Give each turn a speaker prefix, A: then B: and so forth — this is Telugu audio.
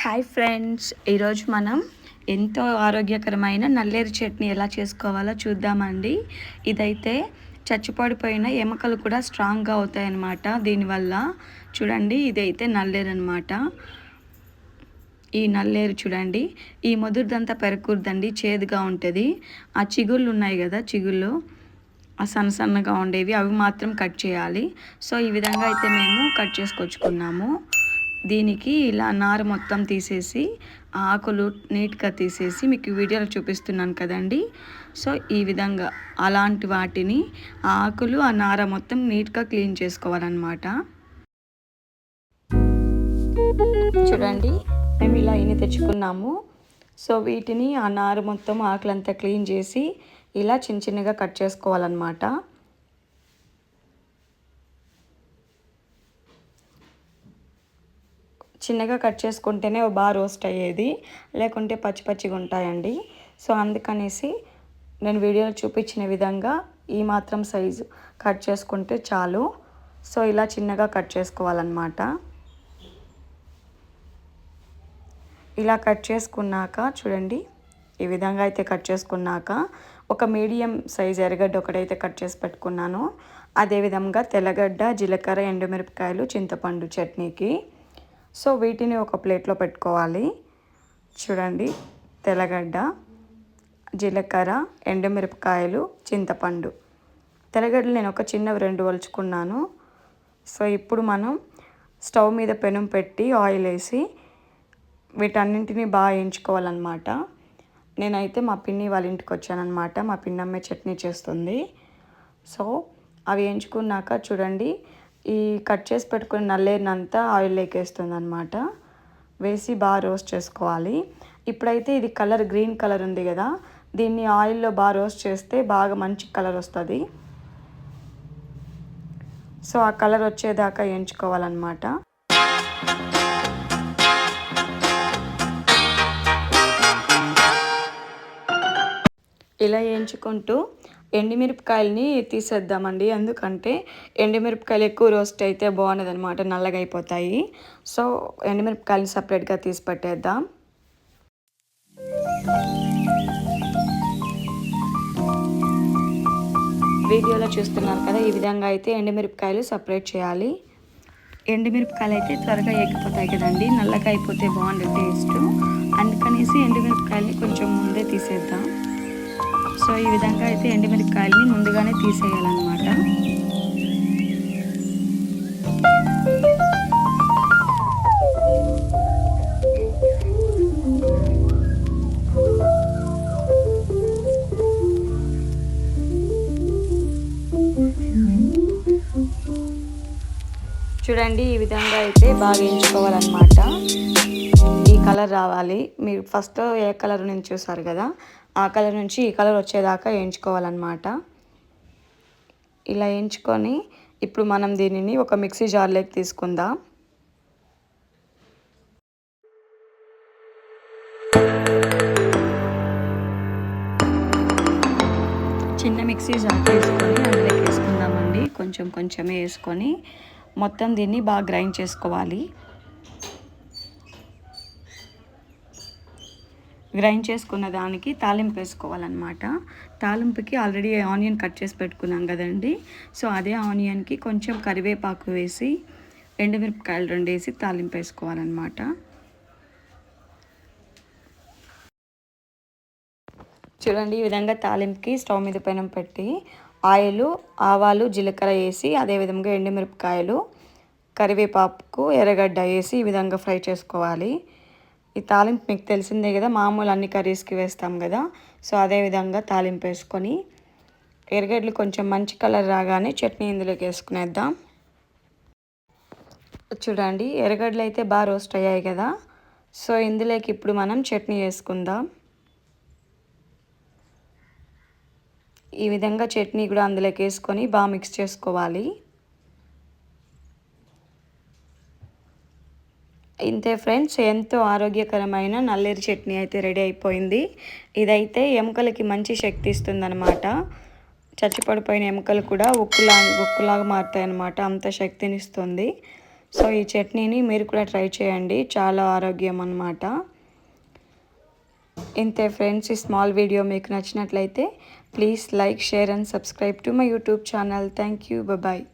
A: హాయ్ ఫ్రెండ్స్ ఈరోజు మనం ఎంతో ఆరోగ్యకరమైన నల్లేరు చట్నీ ఎలా చేసుకోవాలో చూద్దామండి. ఇదైతే చచ్చిపడిపోయిన ఎముకలు కూడా స్ట్రాంగ్గా అవుతాయన్నమాట. దీనివల్ల చూడండి ఇదైతే నల్లేరు అనమాట ఈ నల్లేరు చూడండి ఈ ముదురుదంతా పెరగకూడదండి చేదుగా ఉంటుంది. ఆ చిగుళ్ళు ఉన్నాయి కదా చిగుళ్ళు ఆ సన్న సన్నగా ఉండేవి అవి మాత్రం కట్ చేయాలి. సో ఈ విధంగా అయితే మేము కట్ చేసుకొచ్చుకున్నాము. దీనికి ఇలా నార మొత్తం తీసేసి ఆకులు నీట్గా తీసేసి మీకు వీడియోలో చూపిస్తున్నాను కదండి. సో ఈ విధంగా అలాంటి వాటిని ఆకులు ఆ నార మొత్తం నీట్గా క్లీన్ చేసుకోవాలన్నమాట. చూడండి మేము ఇలా ఇన్ని తెచ్చుకున్నాము. సో వీటిని ఆ నారు మొత్తం ఆకులంతా క్లీన్ చేసి ఇలా చిన్న చిన్నగా కట్ చేసుకోవాలన్నమాట. చిన్నగా కట్ చేసుకుంటేనే బాగా రోస్ట్ అయ్యేది. లేకుంటే పచ్చి పచ్చిగా ఉంటాయండి. సో అందుకనేసి నేను వీడియోలో చూపించిన విధంగా ఈ మాత్రం సైజు కట్ చేసుకుంటే చాలు. సో ఇలా చిన్నగా కట్ చేసుకోవాలన్నమాట. ఇలా కట్ చేసుకున్నాక చూడండి ఈ విధంగా అయితే కట్ చేసుకున్నాక ఒక మీడియం సైజ్ ఎర్రగడ్డ ఒకటైతే కట్ చేసి పెట్టుకున్నాను. అదేవిధంగా తెల్లగడ్డ జీలకర్ర ఎండుమిరపకాయలు చింతపండు చట్నీకి సో వీటిని ఒక ప్లేట్లో పెట్టుకోవాలి. చూడండి తెల్లగడ్డ జీలకర్ర ఎండుమిరపకాయలు చింతపండు. తెల్లగడ్డలు నేను ఒక చిన్నవి రెండు వలుచుకున్నాను. సో ఇప్పుడు మనం స్టవ్ మీద పెనం పెట్టి ఆయిల్ వేసి వీటన్నింటినీ బాగా వేయించుకోవాలన్నమాట. నేనైతే మా పిన్ని వాళ్ళ ఇంటికి వచ్చానమాట మా పిన్నమ్మే చట్నీ చేస్తుంది. సో అవి వేయించుకున్నాక చూడండి ఈ కట్ చేసి పెట్టుకున్న నల్లేరినంతా ఆయిల్ ఎక్కేస్తుంది అనమాట వేసి బాగా రోస్ట్ చేసుకోవాలి. ఇప్పుడైతే ఇది కలర్ గ్రీన్ కలర్ ఉంది కదా దీన్ని ఆయిల్లో బాగా రోస్ట్ చేస్తే బాగా మంచి కలర్ వస్తుంది. సో ఆ కలర్ వచ్చేదాకా వేయించుకోవాలన్నమాట ఇలా వేయించుకుంటూ ఎండిమిరపకాయలని తీసేద్దామండి. ఎందుకంటే ఎండిమిరపకాయలు ఎక్కువ రోస్ట్ అయితే బాగున్నది అనమాట నల్లగా అయిపోతాయి సో ఎండిమిరపకాయలని సపరేట్గా తీసి పెట్టేద్దాం. వీడియోలో చూస్తున్నారు కదా ఈ విధంగా అయితే ఎండుమిరపకాయలు సపరేట్ చేయాలి. ఎండుమిరపకాయలు అయితే త్వరగా ఎక్కిపోతాయి కదండి నల్లగా అయిపోతే బాగుండే టేస్ట్. అందుకనేసి ఎండుమిరపకాయలని కొంచెం ముందే తీసేద్దాం. సో ఈ విధంగా అయితే ఎండుమిరపకాయలని ముందుగానే తీసేయాలన్నమాట. చూడండి ఈ విధంగా అయితే బాగా ఎంచుకోవాలన్నమాట. ఈ కలర్ రావాలి. మీరు ఫస్ట్ ఏ కలర్ నుంచి చూసారు కదా ఆ కలర్ నుంచి ఈ కలర్ వచ్చేదాకా వేయించుకోవాలన్నమాట ఇలా వేయించుకొని ఇప్పుడు మనం దీనిని ఒక మిక్సీ జార్లోకి తీసుకుందాం. చిన్న మిక్సీ జార్ తీసుకొని అందులోకి వేసుకుందామండి. కొంచెం కొంచెమే వేసుకొని మొత్తం దీన్ని బాగా గ్రైండ్ చేసుకోవాలి. గ్రైండ్ చేసుకున్న దానికి తాలింపు వేసుకోవాలన్నమాట. తాలింపుకి ఆల్రెడీ ఆనియన్ కట్ చేసి పెట్టుకున్నాం కదండి. సో అదే ఆనియన్కి కొంచెం కరివేపాకు వేసి ఎండుమిరపకాయలు రెండు వేసి తాలింపు వేసుకోవాలన్నమాట. చూడండి ఈ విధంగా తాలింపుకి స్టవ్ మీద పెనం పెట్టి ఆయిల్ ఆవాలు జీలకర్ర వేసి అదేవిధంగా ఎండుమిరపకాయలు కరివేపాకు ఎర్రగడ్డ వేసి ఈ విధంగా ఫ్రై చేసుకోవాలి. ఈ తాలింపు మీకు తెలిసిందే కదా మామూలు అన్ని కర్రీస్కి వేస్తాం కదా. సో అదే విధంగా తాలింపు వేసుకొని ఎరగడ్లు కొంచెం మంచి కలర్ రాగానే చట్నీ ఇందులోకి వేసుకునేద్దాం. చూడండి ఎరగడ్లు అయితే బాగా రోస్ట్ అయ్యాయి కదా. సో ఇందులోకి ఇప్పుడు మనం చట్నీ వేసుకుందాం. ఈ విధంగా చట్నీ కూడా అందులోకి వేసుకొని బాగా మిక్స్ చేసుకోవాలి. ఇంతే ఫ్రెండ్స్ ఎంతో ఆరోగ్యకరమైన నల్లేరు చట్నీ అయితే రెడీ అయిపోయింది. ఇదైతే ఎముకలకి మంచి శక్తి ఇస్తుందన్నమాట. చచ్చిపడిపోయిన ఎముకలు కూడా ఉక్కులా ఉక్కులాగా మారుతాయి అన్నమాట అంత శక్తినిస్తుంది సో ఈ చట్నీని మీరు కూడా ట్రై చేయండి. చాలా ఆరోగ్యం అన్నమాట. ఇంతే ఫ్రెండ్స్ ఈ స్మాల్ వీడియో మీకు నచ్చినట్లయితే please like share and subscribe to my YouTube channel. Thank you. Bye